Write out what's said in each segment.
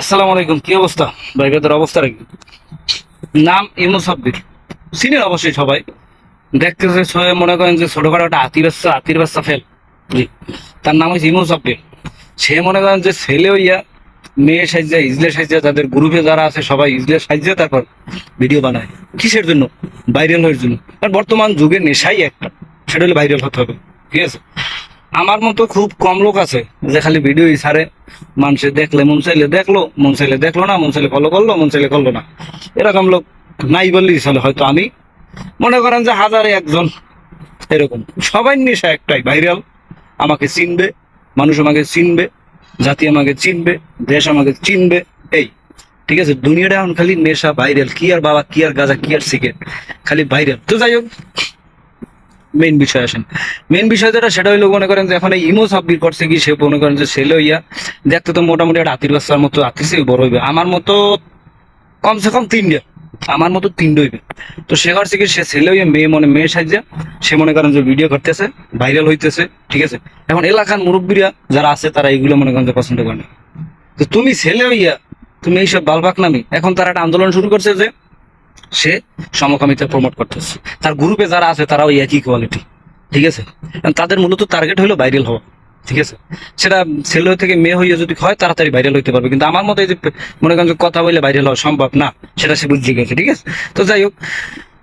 আসসালামু আলাইকুম, কি অবস্থা? ভাইদের অবস্থা রাখি নাম ইমু সাব্বির। চিনেন অবশ্যই সবাই। সবাই মনে করেন যে ছোটখাটো একটা হাতির বাচ্চা হাতির বাচ্চা ফেল। তার নাম হচ্ছে ইমু সাব্বির। সে মনে করেন যে ছেলে হইয়া, মেয়ে সাইজা ইজলে সাইজা তাদের গ্রুপে যারা আছে সবাই ইজলে সাইজা তারপর ভিডিও বানায়। কিসের জন্য? ভাইরাল হওয়ার জন্য। কারণ বর্তমান যুগের নেশাই একটা। সেটা হলে ভাইরাল হতে হবে। ঠিক আছে? আমার মতো খুব কম লোক আছে যে খালি ভিডিও ছাড়ে। মানুষে দেখলে মন চাইলে দেখল, মন চাইলে দেখল না, মন চাইলে ফলো করল, মন চাইলে করল না। এরকম লোক নাই বললেই চলে হয়তো আমি। মনে করেন যে হাজারে একজন, এরকম। সবাই নেশা একটাই ভাইরাল আমাকে চিনবে, মানুষ আমাকে চিনবে, জাতি আমাকে চিনবে, দেশ আমাকে চিনবে, এই। ঠিক আছে, দুনিয়াটা এখন খালি নেশা ভাইরাল কি আর বাবা, কি আর গাজা, কি আর সিগারেট খালি ভাইরাল তো যাই হোক মেইন বিষয় আসেন। মেইন বিষয় যেটা, সেটা হইল মনে করেন যে এখন এই ইমো সাব্বির করছে কি, সে মনে করেন যে ছেলে হইয়া দেখতে তো মোটামুটি একটা হাতির বাচ্চার মতো চেয়ে বড় হইবে। আমার মতো কমসে কম তিনটে আমার মতো তিনটে হইবে। তো সে করছে কি, সে ছেলে হইয়া মেয়ে মনে মেয়ে সাহায্যে সে মনে করেন যে ভিডিও করতেছে ভাইরাল হইতেছে, ঠিক আছে? এখন এলাকার মুরব্বীরা যারা আছে, তারা এইগুলো মনে করেন যে পছন্দ করে না। তো তুমি ছেলে হইয়া, তুমি এইসব বালবাক নামি এখন তারা একটা আন্দোলন শুরু করছে যে সে সমকামিতা প্রমোট করতেছে। তার গ্রুপে যারা আছে, তারাও একই কোয়ালিটি ঠিক আছে? তাদের মূলত টার্গেট হলো ভাইরাল হওয়া, ঠিক আছে? সেটা ছেলে থেকে মেয়ে হইয়া যদি হয়, তাড়াতাড়ি ভাইরাল হইতে পারবে। কিন্তু আমার মতে যে মনে করেন কথা বলে ভাইরাল হওয়া সম্ভব না, সেটা সে বুঝে গেছে, ঠিক আছে? তো যাই হোক,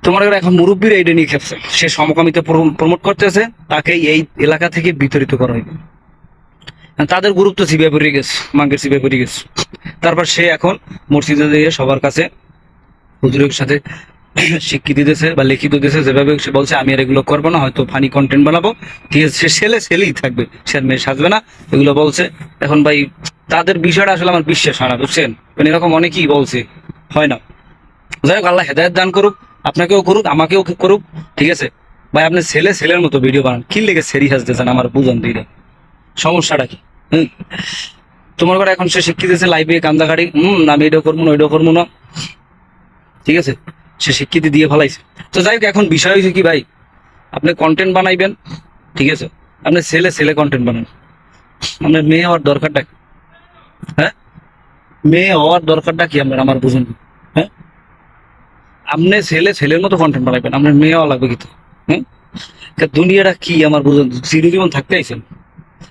তোমার এখন মুরব্বীরা এটা নিয়ে খেপছে। সে সমকামিতা প্রমোট করতেছে, তাকে এই এলাকা থেকে বিতরিত করা হইবে তাদের গুরুত্ব সিবিআই পড়ে গেছে, মাঙ্গের সিবিআই পড়ে গেছে। তারপর সে এখন মসজিদে দিয়ে সবার কাছে হুজুরের সাথে স্বীকৃতি দিতেছে বা লিখিত দিতেছে, যেভাবে সে বলছে, আমি আর এগুলো করব না, হয়তো ফানি কন্টেন্ট বানাবো। ঠিক আছে, সে ছেলে ছেলেই থাকবে, সে আর মেয়ে সাজবে না। এগুলো বলছে। এখন ভাই, তাদের বিষয়টা আসলে আমার বিশ্বাস হয় না, বুঝছেন? মানে এরকম অনেকেই বলছে, হয় না। যাই হোক, আল্লাহ হেদায়ত দান করুক, আপনাকেও করুক, আমাকেও করুক, ঠিক আছে? ভাই, আপনি ছেলে ছেলের মতো ভিডিও বানান। কি লেগে সেরি হাসতেছেন আমার বুঝান দিলে সমস্যাটা কি? তোমার ঘরে এখন সে শিক্ষিত লাইভে কান্দাকাটি। হম আমি এটা করব না ওইটা করব না। ঠিক আছে? সে স্বীকৃতি দিয়ে ফেলাইছে। তো যাই হোক, এখন বিষয় হয়েছে কি ভাই? আপনি কন্টেন্ট বানাইবেন, ঠিক আছে? আপনি ছেলে ছেলে কন্টেন্ট বানান। আপনার মেয়ে হওয়ার দরকারটা কি? হ্যাঁ? মেয়ে হওয়ার দরকারটা কি আপনার? আমার বুঝুন। হ্যাঁ? আপনি ছেলে, ছেলের মতো কন্টেন্ট বানাইবেন, আপনার মেয়ে হওয়া লাগবে কিন্তু। হ্যাঁ? দুনিয়াটা কি আমার বুঝুন? চিরজীবন থাকতে আইছেন।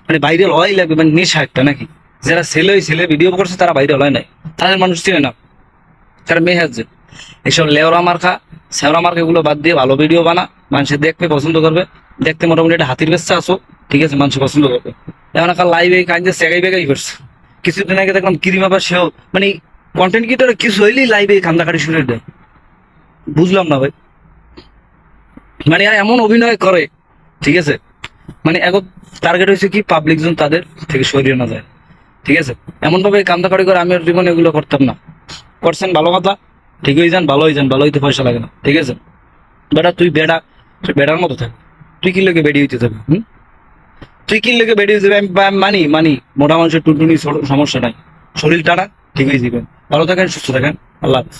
মানে ভাইরাল হওয়াই লাগবে মানে নেশা একটা নাকি? যারা ছেলে ওই ছেলে ভিডিও করছে, তারা ভাইরাল হয় নাই। তাদের মানুষ চিনে না। তারা মেয়ে হাজছে এইসব লেওরা মার্কা সেওরা মার্কা এগুলো বাদ দিয়ে ভালো ভিডিও বানা। মানুষের দেখবে, পছন্দ করবে। দেখতে মোটামুটি একটা হাতির বেচা আসো ঠিক আছে, মানুষ পছন্দ করবে। এখন একটা লাইভে কাজে সেগাই বেগাই করছে। কিছুদিন আগে দেখলাম কিরিমা বা সেও মানে কন্টেন্ট ক্রিয়েটর কিছু হইলেই লাইভে কান্দাকাটি করে দেয়। বুঝলাম না ভাই। মানে আর এমন অভিনয় করে, ঠিক আছে? মানে এখন টার্গেট হয়েছে কি পাবলিক জন তাদের থেকে সরিয়ে না যায়। ঠিক আছে? এমন ভাবে কান্দাকাটি করে আমি জীবনে এগুলো করতাম না। করছেন ভালো কথা। ঠিক হয়ে যান ভালো হয়ে যান ভালো হইতে পয়সা লাগে না, ঠিক আছে? বেটা, তুই বেড়া তুই বেড়ার মতো থাক। তুই কি লোকে বেড়ে হইতে থাকবি হুম? তুই কি লোকে বেড়ে হইতে আমি মানি মানি, মোটা মানুষের টুনটুনি সমস্যা নাই। শরীর টানা ঠিক হয়ে যাবেন ভালো থাকেন, সুস্থ থাকেন। আল্লাহ হাফিজ।